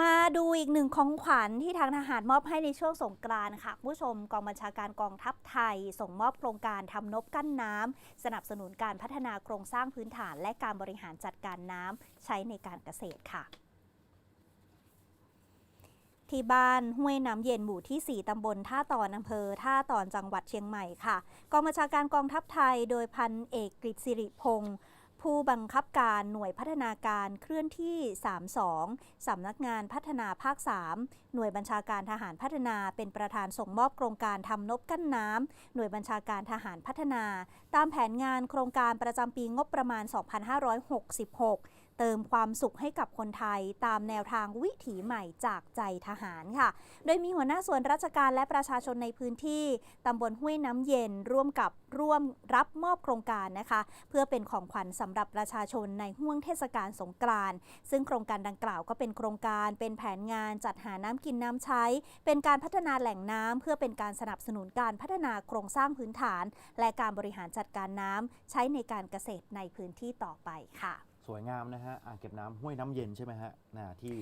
มาดูอีกหนึ่งของขวัญที่ทางทหารมอบให้ในช่วงสงกรานต์ค่ะผู้ชมกองบัญชาการกองทัพไทย ส่งมอบโครงการทำนบกั้นน้ำสนับสนุนการพัฒนาโครงสร้างพื้นฐาน และการบริหารจัดการน้ำใช้ในการเกษตรค่ะที่บ้านห้วยน้ำเย็นหมู่ที่ 4 ตำบลท่าตอนอำเภอท่าตอนจังหวัดเชียงใหม่ค่ะ กองบัญชาการกองทัพไทย โดยพันเอกกฤษสิริพงศ์ ผู้บังคับการหน่วยพัฒนาการเคลื่อนที่ 32 สำนักงานพัฒนาภาค 3 หน่วยบัญชาการทหารพัฒนาเป็นประธานส่งมอบโครงการทำนบกั้นน้ำ หน่วยบัญชาการทหารพัฒนา ตามแผนงานโครงการประจำปีงบประมาณ 2566 เติมความสุขให้กับคนไทยตามแนวทางวิถีใหม่จากใจทหารค่ะ โดยมีหัวหน้าส่วนราชการและประชาชนในพื้นที่ตำบลห้วยน้ำเย็นร่วมกับร่วมรับมอบโครงการนะคะ เพื่อเป็นของขวัญสำหรับประชาชนในห่วงเทศกาลสงกรานต์ซึ่งโครงการดังกล่าวก็เป็นโครงการเป็นแผนงานจัดหาน้ำกินน้ำใช้ เป็นการพัฒนาแหล่งน้ำเพื่อเป็นการสนับสนุนการพัฒนาโครงสร้างพื้นฐาน และการบริหารจัดการน้ำใช้ในการเกษตรในพื้นที่ต่อไปค่ะ สวยงามนะฮะอ่างเก็บน้ำห้วยน้ำเย็นใช่ไหมฮะน่ะที่